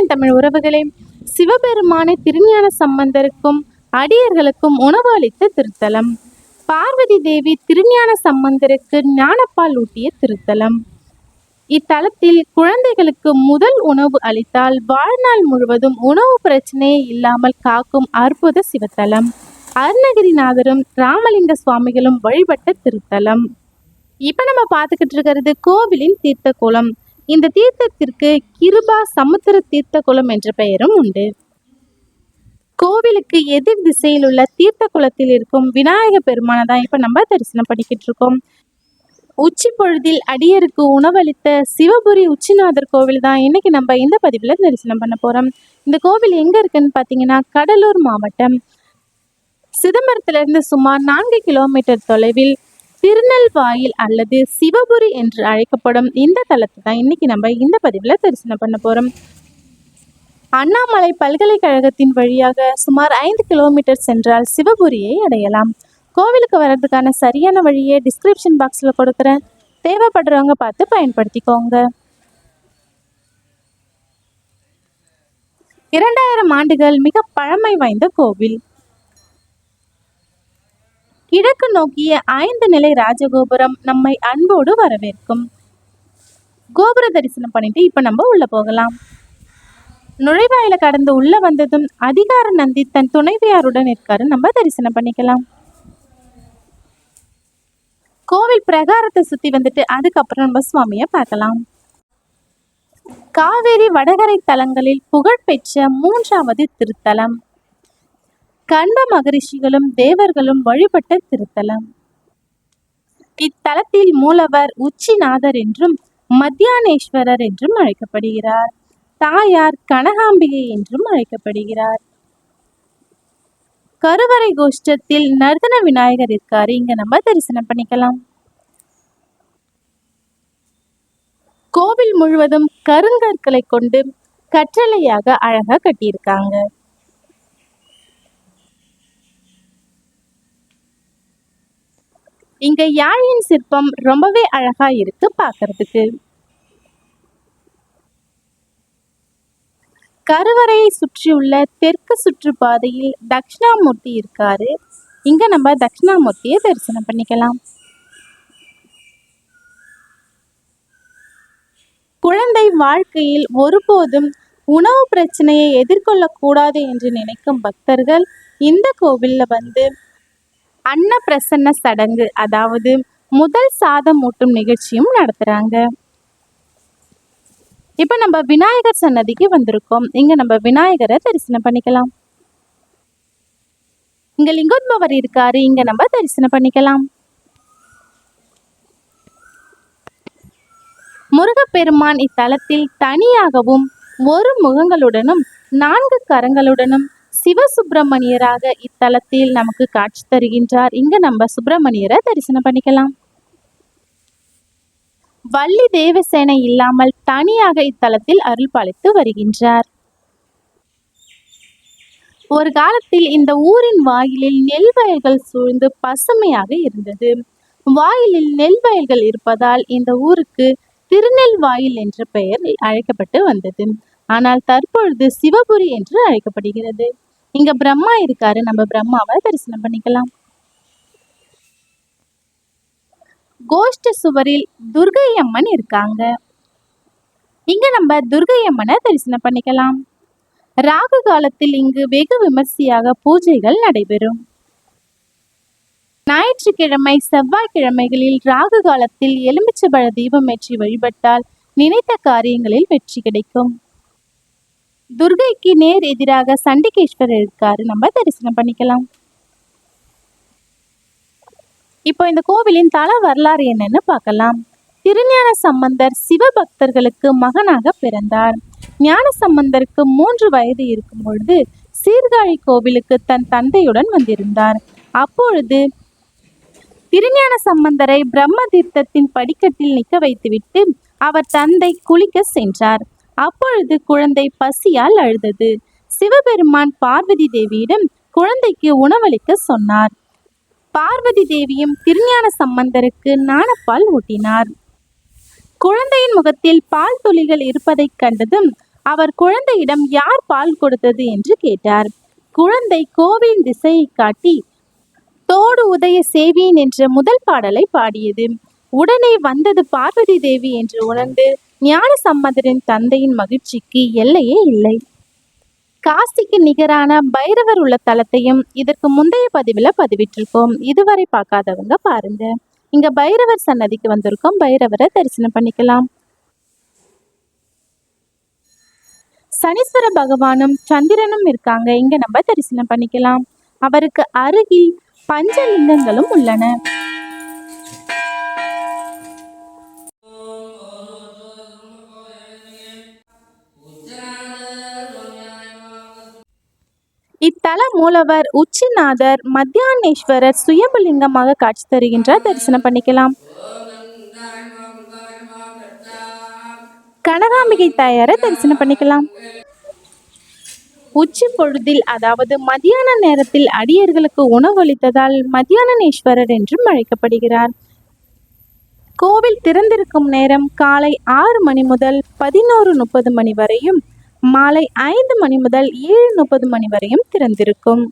வணக்கம் என் தமிழ் உறவுகளே சிவபெருமானை திருஞான சம்பந்தருக்கும் அடியர்களுக்கும் உணவு அளித்த திருத்தலம். பார்வதி தேவி திருஞான சம்பந்தருக்கு ஞானப்பால் ஊட்டிய திருத்தலம். இத்தலத்தில் குழந்தைகளுக்கு முதல் உணவு அளித்தால் வாழ்நாள் முழுவதும் உணவு பிரச்சனையே இல்லாமல் காக்கும் அற்புத சிவத்தலம். அருணகிரிநாதரும் ராமலிங்க சுவாமிகளும் வழிபட்ட திருத்தலம். இப்போ நம்ம பார்த்துக்கிட்டு இருக்கிறது கோவிலின் தீர்த்த குளம் இந்த தீர்த்தத்திற்கு கிருபா சமுத்திர தீர்த்த குளம் என்ற பெயரும் உண்டு. கோவிலுக்கு எதிர் திசையில் உள்ள தீர்த்த குளத்தில் இருக்கும் விநாயக பெருமானை தான் இப்போ நம்ம தரிசனம் பண்ணிக்கிட்டு இருக்கோம். உச்சி பொழுதில் அடியருக்கு உணவளித்த சிவபுரி உச்சிநாதர் கோவில் தான் இன்னைக்கு நம்ம இந்த பதிவில் தரிசனம் பண்ண போகிறோம் இந்த கோவில் எங்க இருக்குன்னு பார்த்தீங்கன்னா கடலூர் மாவட்டம். சிதம்பரத்திலிருந்து சுமார் நான்கு கிலோமீட்டர் தொலைவில் திருநெல்வாயில் அல்லது சிவபுரி என்று அழைக்கப்படும் இந்த தலத்தை தான் இன்னைக்கு நம்ம இந்த பதிவில் தரிசனம் பண்ண போறோம். அண்ணாமலை பல்கலைக்கழகத்தின் வழியாக சுமார் ஐந்து கிலோமீட்டர் சென்றால் சிவபுரியை அடையலாம். கோவிலுக்கு வர்றதுக்கான சரியான வழியை டிஸ்கிரிப்ஷன் பாக்ஸில் கொடுக்குறேன். தேவைப்படுறவங்க பார்த்து பயன்படுத்திக்கோங்க. இரண்டாயிரம் ஆண்டுகள் மிக பழமை வாய்ந்த கோவில். கிழக்கு நோக்கிய ஐந்து நிலை ராஜகோபுரம் நம்மை அன்போடு வரவேற்கும். கோபுர தரிசனம் பண்ணிட்டு இப்ப நம்ம உள்ள போகலாம். நுழைவாயில கடந்து உள்ள வந்ததும் அதிகார நந்தி தன் துணைவியாருடன் இருக்காரு நம்ம தரிசனம் பண்ணிக்கலாம். கோவில் பிரகாரத்தை சுத்தி வந்துட்டு அதுக்கப்புறம் நம்ம சுவாமியை பார்க்கலாம். காவேரி வடகரை தலங்களில் புகழ்பெற்ற மூன்றாவது திருத்தலம். கண்ப மகரிஷிகளும் தேவர்களும் வழிபட்ட திருத்தலம். இத்தலத்தில் மூலவர் உச்சிநாதர் என்றும் மத்தியானேஸ்வரர் என்றும் அழைக்கப்படுகிறார். தாயார் கனகாம்பிகை என்றும் அழைக்கப்படுகிறார். கருவறை கோஷ்டத்தில் நர்தன விநாயகர் இருக்காரு இங்க நம்ம தரிசனம் பண்ணிக்கலாம். கோவில் முழுவதும் கருங்கற்களை கொண்டு கற்றளையாக அழகா கட்டியிருக்காங்க. இங்க யாழின் சிற்பம் ரொம்பவே அழகா இருக்கு பாக்குறதுக்கு. கருவறையை சுற்றியுள்ள தெற்கு சுற்றுப்பாதையில் தட்சிணாமூர்த்தி இருக்காரு. இங்க நம்ம தட்சிணாமூர்த்தியை தரிசனம் பண்ணிக்கலாம். குழந்தை வாழ்க்கையில் ஒருபோதும் உணவு பிரச்சனையை எதிர்கொள்ளக்கூடாது என்று நினைக்கும் பக்தர்கள் இந்த கோவில்ல வந்து அன்னப்பிரசன்ன சடங்கு அதாவது முதல் சாதம் ஊட்டும் நிகழ்ச்சியும் நடத்துறாங்க. இப்போ நம்ம விநாயகர் சன்னதிக்கு வந்திருக்கோம். இங்கே நம்ம விநாயகரை தரிசனம் பண்ணிக்கலாம். இங்க லிங்கோத்பவர் இருக்காரு. இங்க நம்ம தரிசனம் பண்ணிக்கலாம். முருகப்பெருமான் இத்தலத்தில் தனியாகவும் ஒரு முகங்களுடனும் நான்கு கரங்களுடனும் சிவசுப்பிரமணியராக இத்தலத்தில் நமக்கு காட்சி தருகின்றார். இங்க நம்ம சுப்பிரமணியரை தரிசனம் பண்ணிக்கலாம். வள்ளி தேவசேனை இல்லாமல் தனியாக இத்தலத்தில் அருள் பாலித்து வருகின்றார். ஒரு காலத்தில் இந்த ஊரின் வாயிலில் நெல் வயல்கள் சூழ்ந்து பசுமையாக இருந்தது. வாயிலில் நெல் வயல்கள் இருப்பதால் இந்த ஊருக்கு திருநெல்வாயில் என்ற பெயர் அழைக்கப்பட்டு வந்தது. ஆனால் தற்பொழுது சிவபுரி என்று அழைக்கப்படுகிறது. இங்க பிரம்மா இருக்காரு. நம்ம பிரம்மாவை தரிசனம் பண்ணிக்கலாம். கோஷ்ட சுவரில் துர்கை அம்மன் இருக்காங்க. இங்க நம்ம துர்கை அம்மனை தரிசனம் பண்ணிக்கலாம். ராகு காலத்தில் இங்கு வெகு விமர்சையாக பூஜைகள் நடைபெறும். ஞாயிற்றுக்கிழமை செவ்வாய்க்கிழமைகளில் ராகு காலத்தில் எலுமிச்சபழ தீபம் ஏற்றி வழிபட்டால் நினைத்த காரியங்களில் வெற்றி கிடைக்கும். துர்கைக்கு நேர் எதிராக சண்டிகேஸ்வரர் இருக்காரு. நம்ம தரிசனம் பண்ணிக்கலாம். இப்போ இந்த கோவிலின் தல வரலாறு என்னன்னு பார்க்கலாம். திருஞான சம்பந்தர் சிவபக்தர்களுக்கு மகனாக பிறந்தார். ஞான சம்பந்தருக்கு மூன்று வயது இருக்கும் பொழுது சீர்காழி கோவிலுக்கு தன் தந்தையுடன் வந்திருந்தார். அப்பொழுது திருஞான சம்பந்தரை பிரம்ம தீர்த்தத்தின் படிக்கட்டில் நிற்க வைத்துவிட்டு அவர் தந்தை குளிக்க சென்றார். அப்பொழுது குழந்தை பசியால் அழுதது. சிவபெருமான் பார்வதி தேவியிடம் குழந்தைக்கு உணவளிக்க சொன்னார். பார்வதி தேவியும் திருஞான சம்பந்தருக்கு நாணப்பால் ஊட்டினார். குழந்தையின் முகத்தில் பால் துளிகள் இருப்பதைக் கண்டதும் அவர் குழந்தையிடம் யார் பால் கொடுத்தது என்று கேட்டார். குழந்தை கோவிலின் திசையை காட்டி தோடு உதய சேவியன் என்ற முதல் பாடலை பாடியது. உடனே வந்தது பார்வதி தேவி என்று உணர்ந்து ஞான சம்மதரின் தந்தையின் மகிழ்ச்சிக்கு எல்லையே இல்லை. காசிக்கு நிகரான பைரவர் உள்ள தலத்தையும் இதற்கு முந்தைய பதிவில் பதிவிட்டிருக்கோம் இதுவரை பார்க்காதவங்க பாருங்க. இங்க பைரவர் சன்னதிக்கு வந்திருக்கோம். பைரவரை தரிசனம் பண்ணிக்கலாம். சனீஸ்வர பகவானும் சந்திரனும் இருக்காங்க. இங்க நம்ம தரிசனம் பண்ணிக்கலாம். அவருக்கு அருகில் பஞ்சலிங்கங்களும் உள்ளன. தல மூலவர் உச்சிநாதர் மத்தியானேஸ்வரர் சுயம்புலிங்கமாக காட்சி தருகின்றார். தரிசனம் பண்ணிக்கலாம். கனகாம்பிகை தாயாரை தரிசனம் பண்ணிக்கலாம். உச்சி பொழுதில் அதாவது மதியான நேரத்தில் அடியர்களுக்கு உணவளித்ததால் மத்தியானேஸ்வரர் என்றும் அழைக்கப்படுகிறார். கோவில் திறந்திருக்கும் நேரம் காலை ஆறு மணி முதல் பதினோரு முப்பது மணி வரையும் மாலை ஐந்து மணி முதல் ஏழு முப்பது மணி வரையும் திறந்திருக்கும்.